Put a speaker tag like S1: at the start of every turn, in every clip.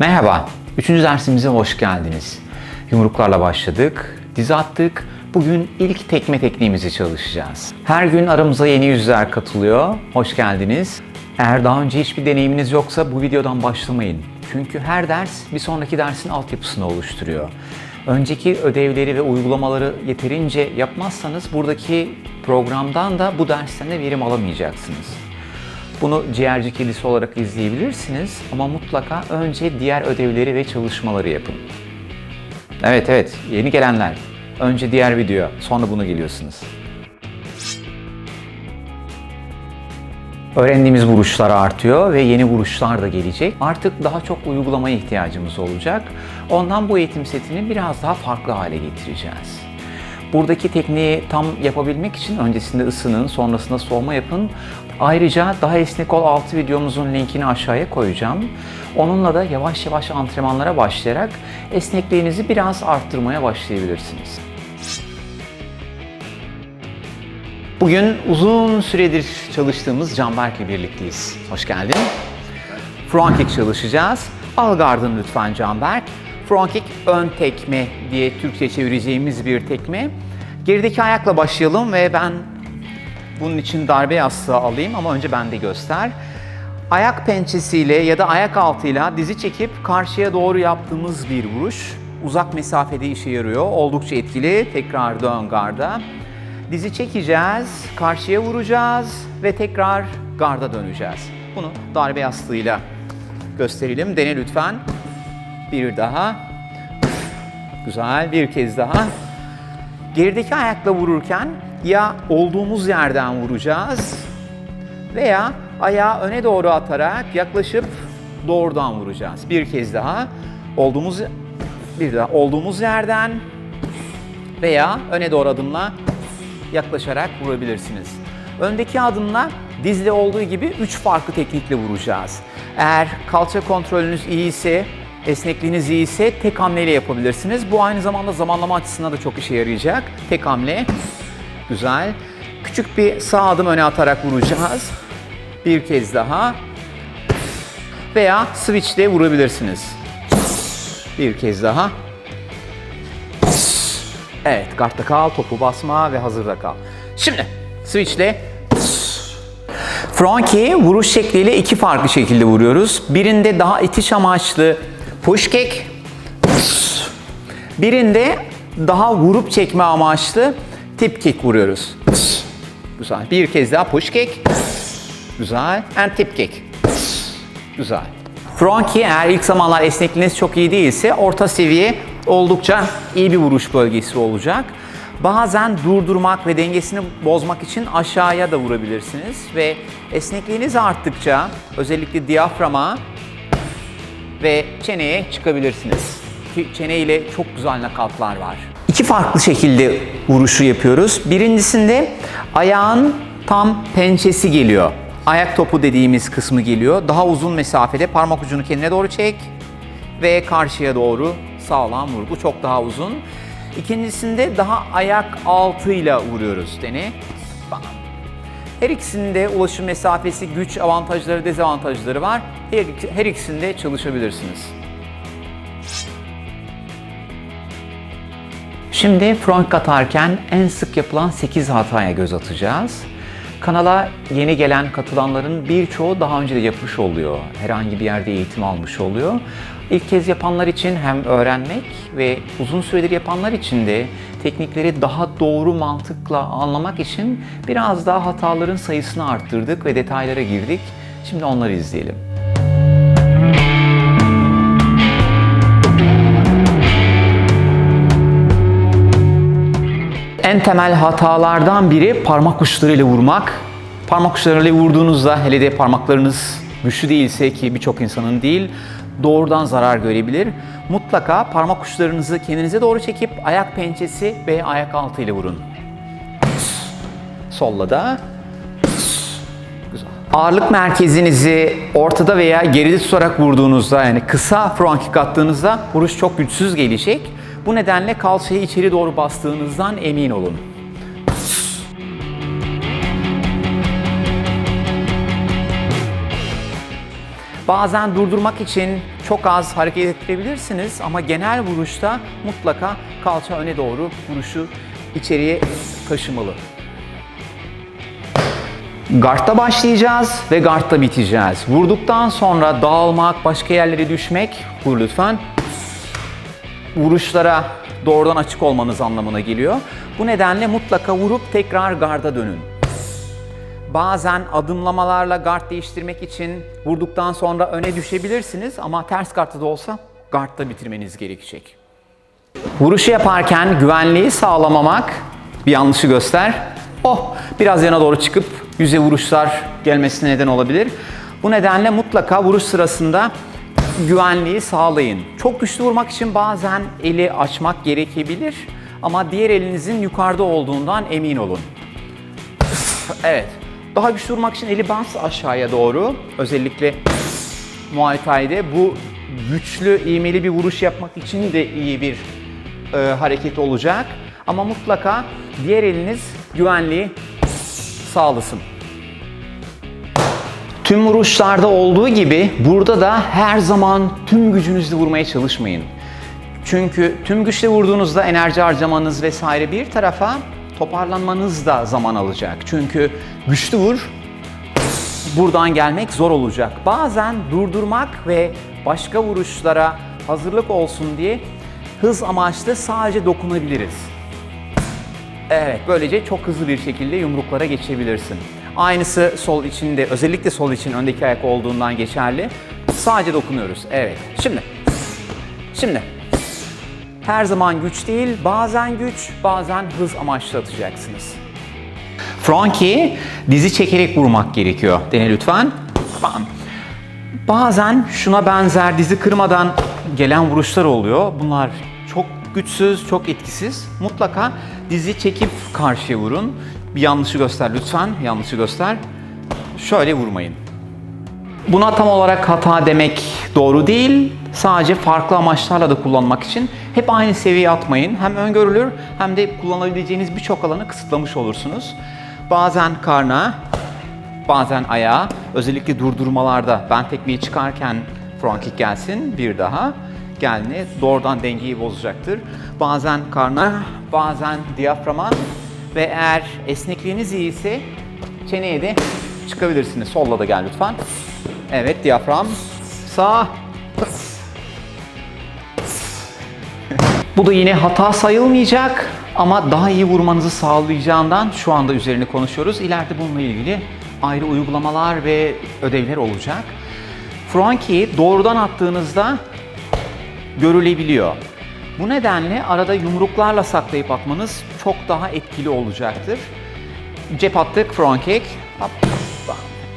S1: Merhaba, üçüncü dersimize hoş geldiniz. Yumruklarla başladık, diz attık. Bugün ilk tekme tekniğimizi çalışacağız. Her gün aramıza yeni yüzler katılıyor. Hoş geldiniz. Eğer daha önce hiçbir deneyiminiz yoksa bu videodan başlamayın. Çünkü her ders bir sonraki dersin altyapısını oluşturuyor. Önceki ödevleri ve uygulamaları yeterince yapmazsanız buradaki programdan da bu dersten de verim alamayacaksınız. Bunu ciğerci kilisi olarak izleyebilirsiniz ama mutlaka önce diğer ödevleri ve çalışmaları yapın. Evet evet yeni gelenler. Önce diğer video sonra bunu geliyorsunuz. Öğrendiğimiz vuruşlar artıyor ve yeni vuruşlar da gelecek. Artık daha çok uygulamaya ihtiyacımız olacak. Ondan bu eğitim setini biraz daha farklı hale getireceğiz. Buradaki tekniği tam yapabilmek için öncesinde ısının, sonrasında soğuma yapın. Ayrıca daha esnek ol 6 videomuzun linkini aşağıya koyacağım. Onunla da yavaş yavaş antrenmanlara başlayarak esnekliğinizi biraz arttırmaya başlayabilirsiniz. Bugün uzun süredir çalıştığımız Canberk'le birlikteyiz. Hoş geldin. Front kick çalışacağız. Al gardını lütfen Canberk. Front kick ön tekme diye Türkçe çevireceğimiz bir tekme. Gerideki ayakla başlayalım ve ben bunun için darbe yastığı alayım ama önce bende göster. Ayak pençesiyle ya da ayak altıyla dizi çekip karşıya doğru yaptığımız bir vuruş. Uzak mesafede işe yarıyor. Oldukça etkili. Tekrar dön garda. Dizi çekeceğiz, karşıya vuracağız ve tekrar garda döneceğiz. Bunu darbe yastığıyla gösterelim. Dene lütfen. Bir daha. Güzel. Bir kez daha. Gerideki ayakla vururken ya olduğumuz yerden vuracağız veya ayağı öne doğru atarak yaklaşıp doğrudan vuracağız. Bir kez daha. Olduğumuz bir daha olduğumuz yerden veya öne doğru adımla yaklaşarak vurabilirsiniz. Öndeki adımla dizle olduğu gibi 3 farklı teknikle vuracağız. Eğer kalça kontrolünüz iyi ise, esnekliğiniz iyi ise tek hamleyle yapabilirsiniz. Bu aynı zamanda zamanlama açısından da çok işe yarayacak. Tek hamle. Güzel. Küçük bir sağ adım öne atarak vuracağız. Bir kez daha. Veya switch ile vurabilirsiniz. Bir kez daha. Evet, kartta kal, topu basma ve hazırda kal. Şimdi switchle Frankie vuruş şekliyle iki farklı şekilde vuruyoruz. Birinde daha itiş amaçlı push kick. Birinde daha vurup çekme amaçlı tip kick vuruyoruz. Güzel. Bir kez daha push kick. Güzel. And tip kick. Güzel. Frankie eğer ilk zamanlar esnekliğiniz çok iyi değilse orta seviye oldukça iyi bir vuruş bölgesi olacak. Bazen durdurmak ve dengesini bozmak için aşağıya da vurabilirsiniz ve esnekliğiniz arttıkça özellikle diyaframa ve çeneye çıkabilirsiniz. Çene ile çok güzel nakavtlar var. İki farklı şekilde vuruşu yapıyoruz. Birincisinde ayağın tam pençesi geliyor. Ayak topu dediğimiz kısmı geliyor. Daha uzun mesafede parmak ucunu kendine doğru çek ve karşıya doğru sağlam vur. Bu çok daha uzun. İkincisinde daha ayak altıyla vuruyoruz dene. Bam. Her ikisinde ulaşım mesafesi, güç avantajları, dezavantajları var. Her, her ikisinde çalışabilirsiniz. Şimdi front atarken en sık yapılan 8 hataya göz atacağız. Kanala yeni gelen katılanların birçoğu daha önce de yapmış oluyor. Herhangi bir yerde eğitim almış oluyor. İlk kez yapanlar için hem öğrenmek ve uzun süredir yapanlar için de teknikleri daha doğru mantıkla anlamak için biraz daha hataların sayısını arttırdık ve detaylara girdik. Şimdi onları izleyelim. En temel hatalardan biri parmak uçlarıyla vurmak. Parmak uçlarıyla vurduğunuzda hele de parmaklarınız güçlü değilse ki birçok insanın değil doğrudan zarar görebilir. Mutlaka parmak uçlarınızı kendinize doğru çekip ayak pençesi ve ayak altı ile vurun. Solla da. Güzel. Ağırlık merkezinizi ortada veya geride tutarak vurduğunuzda yani kısa front kick attığınızda vuruş çok güçsüz gelecek. Bu nedenle kalçayı içeri doğru bastığınızdan emin olun. Bazen durdurmak için çok az hareket ettirebilirsiniz ama genel vuruşta mutlaka kalça öne doğru vuruşu içeriye taşımalı. Guard'da başlayacağız ve guard'da biteceğiz. Vurduktan sonra dağılmak, başka yerlere düşmek, vur lütfen. Vuruşlara doğrudan açık olmanız anlamına geliyor. Bu nedenle mutlaka vurup tekrar guard'a dönün. Bazen adımlamalarla guard değiştirmek için vurduktan sonra öne düşebilirsiniz ama ters guard'da da olsa guard'da bitirmeniz gerekecek. Vuruşu yaparken güvenliği sağlamamak bir yanlışı göster. Oh, biraz yana doğru çıkıp yüze vuruşlar gelmesine neden olabilir. Bu nedenle mutlaka vuruş sırasında güvenliği sağlayın. Çok güçlü vurmak için bazen eli açmak gerekebilir ama diğer elinizin yukarıda olduğundan emin olun. Evet. Daha güçlü vurmak için eli bas aşağıya doğru. Özellikle Muay Thai'de bu güçlü, iğmeli bir vuruş yapmak için de iyi bir e, hareket olacak. Ama mutlaka diğer eliniz güvenliği sağlasın. Tüm vuruşlarda olduğu gibi burada da her zaman tüm gücünüzle vurmaya çalışmayın. Çünkü tüm güçle vurduğunuzda enerji harcamanız vesaire bir tarafa toparlanmanız da zaman alacak. Çünkü güçlü vur, buradan gelmek zor olacak. Bazen durdurmak ve başka vuruşlara hazırlık olsun diye hız amaçlı sadece dokunabiliriz. Evet, böylece çok hızlı bir şekilde yumruklara geçebilirsin. Aynısı sol için de, özellikle sol için öndeki ayak olduğundan geçerli. Sadece dokunuyoruz. Evet. Şimdi. Şimdi. Her zaman güç değil, bazen güç, bazen hız amaçlı atacaksınız. Frankie dizi çekerek vurmak gerekiyor. Dene lütfen. Bam. Bazen şuna benzer dizi kırmadan gelen vuruşlar oluyor. Bunlar çok güçsüz, çok etkisiz. Mutlaka dizi çekip karşıya vurun. Bir yanlışı göster lütfen. Yanlışı göster. Şöyle vurmayın. Buna tam olarak hata demek doğru değil. Sadece farklı amaçlarla da kullanmak için hep aynı seviyeye atmayın. Hem öngörülür hem de kullanabileceğiniz birçok alanı kısıtlamış olursunuz. Bazen karna, bazen ayağa, özellikle durdurmalarda ben tekmeyi çıkarken front kick gelsin bir daha gelme doğrudan dengeyi bozacaktır. Bazen karna, bazen diyaframa ve eğer esnekliğiniz iyiyse çeneye de çıkabilirsiniz. Solla da gel lütfen. Evet diyafram. Sağ. Bu da yine hata sayılmayacak ama daha iyi vurmanızı sağlayacağından şu anda üzerine konuşuyoruz. İleride bununla ilgili ayrı uygulamalar ve ödevler olacak. Frankie doğrudan attığınızda görülebiliyor. Bu nedenle arada yumruklarla saklayıp atmanız çok daha etkili olacaktır. Cep attık, front kick. Hop.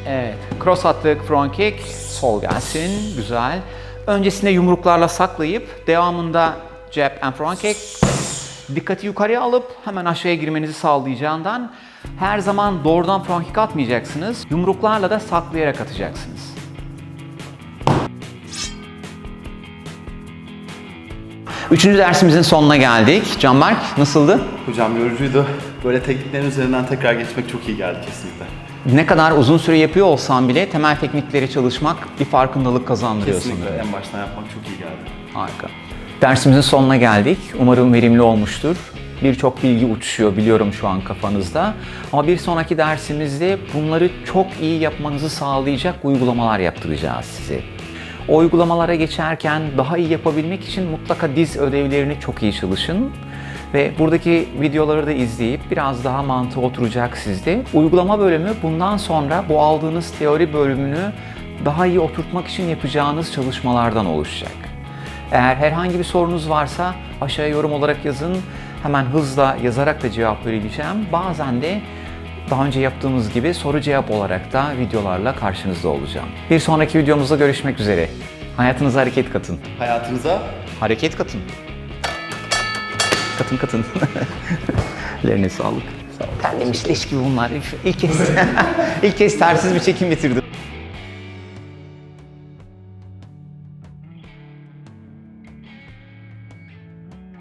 S1: Evet, cross attık, front kick. Sol gelsin, güzel. Öncesinde yumruklarla saklayıp devamında jab and front kick. Dikkati yukarıya alıp hemen aşağıya girmenizi sağlayacağından her zaman doğrudan front kick atmayacaksınız. Yumruklarla da saklayarak atacaksınız. Üçüncü dersimizin sonuna geldik. Canberk nasıldı?
S2: Hocam yorucuydu. Böyle tekniklerin üzerinden tekrar geçmek çok iyi geldi kesinlikle.
S1: Ne kadar uzun süre yapıyor olsam bile temel teknikleri çalışmak bir farkındalık kazandırıyor
S2: Kesinlikle
S1: sanırım.
S2: en baştan yapmak çok iyi geldi.
S1: Harika. Dersimizin sonuna geldik. Umarım verimli olmuştur. Birçok bilgi uçuşuyor biliyorum şu an kafanızda. Ama bir sonraki dersimizde bunları çok iyi yapmanızı sağlayacak uygulamalar yaptıracağız size. O uygulamalara geçerken daha iyi yapabilmek için mutlaka diz ödevlerini çok iyi çalışın. Ve buradaki videoları da izleyip biraz daha mantığı oturacak sizde. Uygulama bölümü bundan sonra bu aldığınız teori bölümünü daha iyi oturtmak için yapacağınız çalışmalardan oluşacak. Eğer herhangi bir sorunuz varsa aşağıya yorum olarak yazın. Hemen hızla yazarak da cevap vereceğim. Bazen de daha önce yaptığımız gibi soru cevap olarak da videolarla karşınızda olacağım. Bir sonraki videomuzda görüşmek üzere. Hayatınıza hareket katın.
S2: Hayatınıza
S1: Hareket katın. Katın katın. Ellerine sağlık. Terlemiş leş gibi bunlar. İlk kez, ilk kez tersiz bir çekim bitirdim.